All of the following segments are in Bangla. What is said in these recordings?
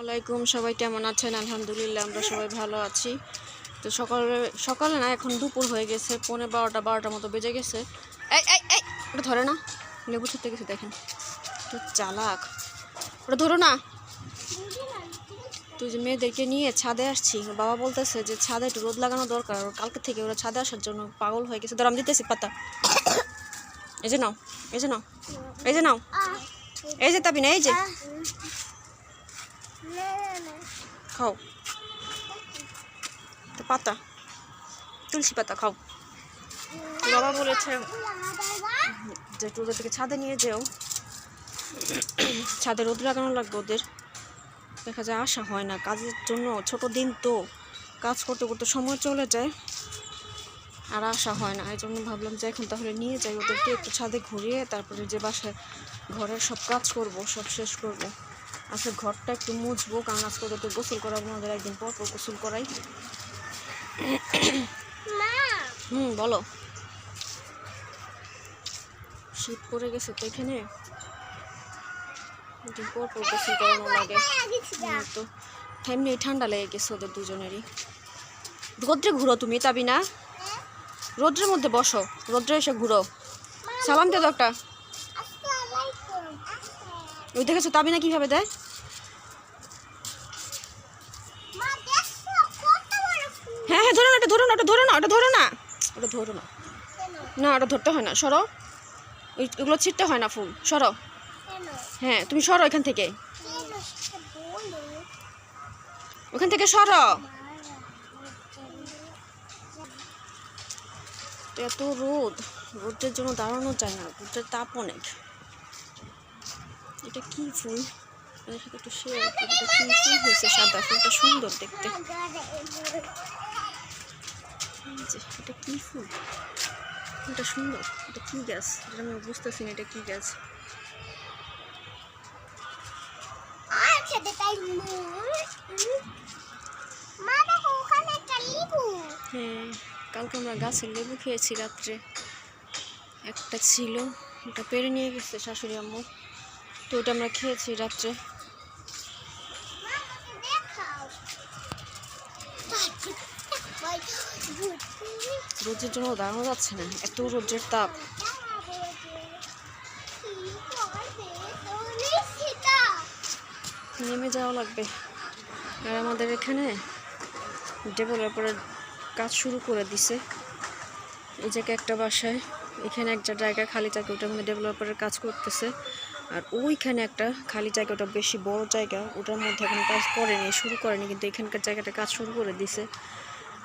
ওয়ালাইকুম সবাই কেমন আছেন? আলহামদুলিল্লাহ, আমরা সবাই ভালো আছি। তো সকালে সকালে না, এখন দুপুর হয়ে গেছে, পৌনে বারোটা বারোটার মতো বেজে গেছে। এই এই এই, ওটা ধরে না। লেবু ছুটতে গেছে, দেখেন। তো চালাক। ওটা ধরো না। তুই যে মেয়েদেরকে নিয়ে ছাদে আসছি, বাবা বলতেছে যে ছাদে একটু রোদ লাগানো দরকার ওর কালকে থেকে ওরা ছাদে আসার জন্য পাগল হয়ে গেছে। ধর, আমি দিতেছি পাতা। এই যে নাও, এই যে নাও, এই যে নাও। এই যে তাবি না এই যে। খাও। তো পাতা। তুলসী পাতা খাও। বাবা বলেছে, যে ওদের থেকে ছাদে নিয়ে যেও। ছাদে রোদ লাগানো লাগবে ওদের। দেখা যায় আসা হয় না, কাজের জন্য ছোট দিন তো। কাজ করতে করতে সময় চলে যায়। আর আসা হয় না। এই জন্য ভাবলাম যে এখন তাহলে নিয়ে যাই ওদেরকে একটু ছাদে ঘুরিয়ে, তারপরে যে বাসায় ঘরের সব কাজ করব, সব শেষ করব। আজকে ঘরটা একটু মুছবো, কারণ আজকে ওদেরকে গোসল করাবো ওদের একদিন পর পর গোসল করাই। হুম, বলো। শীত পড়ে গেছে তো এখানে? পর পর গোসল করানো লাগে। তো। এমনি ঠান্ডা লেগে গেছে ওদের দুজনেরই। রোদ্রে ঘুরো তুমি তাবি না রোদ্রের মধ্যে বসো, রোদ্রে এসে ঘুরো। সালাম দে তো একটা ওই দেখেছ তাবি না কীভাবে দেয়? হ্যাঁ হ্যাঁ ধরো না ওটা ধরো না ওটা ধরো না ওটা ধরো না। ওটা ধরো না। না ওটা ধরতে হয় না সরো। ওই- ওগুলো ছিটতে হয় না ফুল সরো। হ্যাঁ তুমি সরো এখান থেকে। ওখান থেকে সরো। তো এত রোদ রোদের জন্য দাঁড়ানো যায় না রোদের তাপ অনেক। এটা কি ফুল? সাথে একটু শেয়ার করি এটা কি ফুল হয়েছে? সাদা ফুলটা সুন্দর দেখতে। এটা কি ফুল? ফুলটা সুন্দর। এটা কি গাছ? এটা আমি বুঝতেছি না, এটা কি গাছ? হ্যাঁ কালকে আমরা গাছের লেবু খেয়েছি রাত্রে। একটা ছিল ওটা পেরে নিয়ে গেছে শাশুড়ি আম্মু। তো ওটা আমরা খেয়েছি রাত্রে। রোদের জন্য দাঁড়ানো যাচ্ছে না, এত রোদের তাপ। নেমে যাওয়া লাগবে। আর আমাদের এখানে ডেভেলপারের কাজ শুরু করে দিছে। এই জায়গায় একটা বাসায়, এখানে একটা জায়গা খালি থাকে ওটার মধ্যে ডেভেলপারের কাজ করতেছে। আর ওইখানে একটা খালি জায়গা, ওটা বেশি বড় জায়গা, ওটার মধ্যে এখন কাজ করেনি, শুরু করেনি, কিন্তু এখানকার জায়গাটা কাজ শুরু করে দিছে।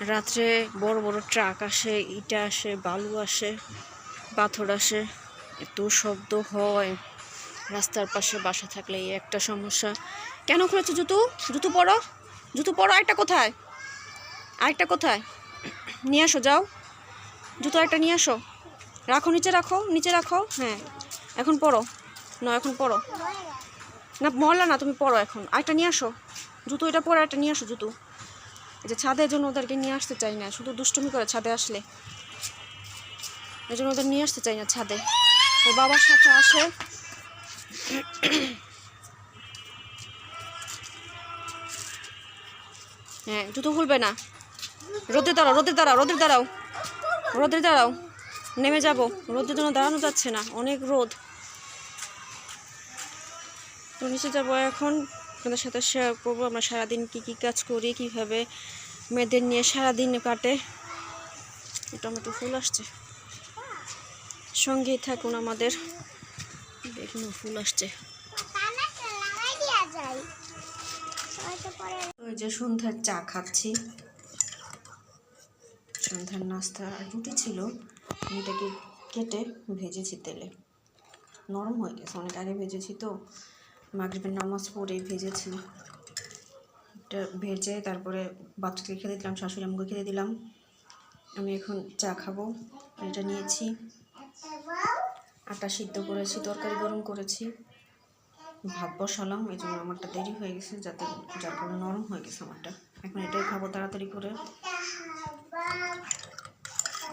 রাত্রে বড় বড় ট্রাক আসে, ইটা আসে, বালু আসে, পাথর আসে, এত শব্দ হয়। রাস্তার পাশে বাসা থাকলে এই একটা সমস্যা। কেন খুলেছো জুতো? জুতো পরো জুতো পরো, আরেকটা কোথায়? আরেকটা কোথায়? নিয়ে আসো, যাও। জুতো একটা নিয়ে আসো। রাখো, নিচে রাখো নিচে রাখো হ্যাঁ এখন পড়ো না এখন পড়ো না মরলা না, তুমি পড়ো এখন। আরেকটা নিয়ে আসো। জুতো, এটা পরে একটা নিয়ে আসো জুতো। এই যে ছাদের জন্য ওদেরকে নিয়ে আসতে চাই না, শুধু দুষ্টুমি করে ছাদে আসলে। এই জন্য ওদের নিয়ে আসতে চাই না ছাদে। ও বাবার সাথে আসে। হ্যাঁ জুতো খুলবে না। রোদে দাঁড়াও রোদে দাঁড়াও রোদে দাঁড়াও। রোদে দাঁড়াও। নেমে যাব। রোদের জন্য দাঁড়ানো যাচ্ছে না। অনেক রোদ। তো নিচে যাব এখন। আপনাদের সাথে শেয়ার করব, আমরা সারাদিন কী কী কাজ করি, কীভাবে মেয়েদের নিয়ে সারাদিন কাটে। টমেটো ফুল আসছে। সঙ্গেই থাকুন আমাদের। দেখুন, ফুল আসছে। ওই যে সন্ধ্যার চা খাচ্ছি। সন্ধ্যার নাস্তা রুটি ছিল। এটাকে কেটে ভেজেছি তেলে। নরম হয়ে গেছে, অনেক আগে ভেজেছি তো। মাগরিবের নামাজ পড়ে ভেজেছি। এটা ভেজে তারপরে বাচ্চাকে খেতে দিলাম, শাশুড়ি আমাকে খেতে দিলাম। আমি এখন চা খাব, এটা নিয়েছি। আটা সিদ্ধ করেছি, তরকারি গরম করেছি। ভাত বসালাম, এই জন্য আমারটা দেরি হয়ে গেছে, যাতে যার কারণে নরম হয়ে গেছে আমারটা। এখন এটাই খাব তাড়াতাড়ি করে।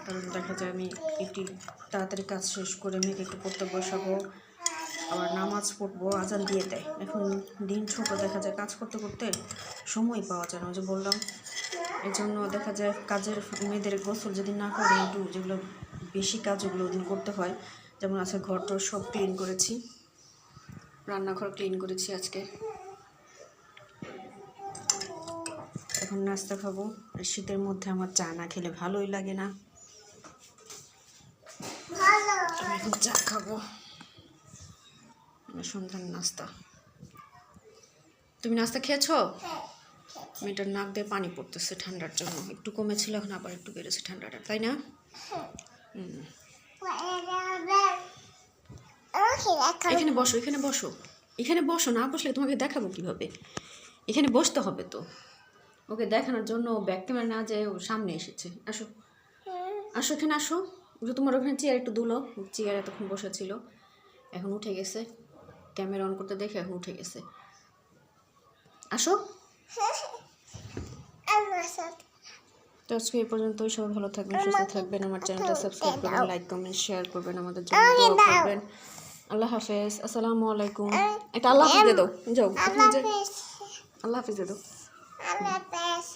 কারণ দেখা যায় আমি একটি তাড়াতাড়ি কাজ শেষ করে মেয়েকে একটু পড়তে বসাবো। আবার নামাজ পড়ব, আজান দিয়ে দেয়। এখন দিন ছোট, দেখা যায় কাজ করতে করতে সময় পাওয়া যায় না। যে বললাম এই জন্য দেখা যায় কাজের মেয়েদের গোসল যদি না করে একটু, যেগুলো বেশি কাজ, ওগুলো ওদিন করতে হয়। যেমন আজকে ঘর টর সব ক্লিন করেছি, রান্নাঘর ক্লিন করেছি আজকে। এখন নাস্তা খাব। শীতের মধ্যে আমার চা না খেলে ভালোই লাগে না। এখন চা খাব। সন্ধ্যার নাস্তা। তুমি নাস্তা খেয়েছো? মেয়েটার নাক দিয়ে পানি পড়তেছে ঠান্ডার জন্য। একটু কমেছিল এখন, আবার একটু বেড়েছে ঠান্ডাটা, তাই না? এখানে বসো এখানে বসো। এখানে বসো, না বসলে তোমাকে দেখাবো কীভাবে? এখানে বসতে হবে তো। ওকে দেখানোর জন্য ব্যাক ক্যামেরা না যে ও সামনে এসেছে। আসো। আসো, এখানে আসো। তোমার ওখানে চেয়ার একটু দুলো চেয়ার এতক্ষণ বসেছিল এখন উঠে গেছে। ক্যামেরা অন করতে দেখে এখন উঠে গেছে। আসো। তো আজকে এই পর্যন্তই সবাই ভালো থাকবেন সুস্থ থাকবেন। আমার চ্যানেলটা সাবস্ক্রাইব করবেন লাইক কমেন্ট শেয়ার করবেন আমাদের জন্য করবেন। আল্লাহ হাফেজ আসসালামু আলাইকুম। একটা আল্লাহ হাফেজ দিয়ে দাও। যাও আল্লাহ হাফেজ। দিয়ে দাও। the best.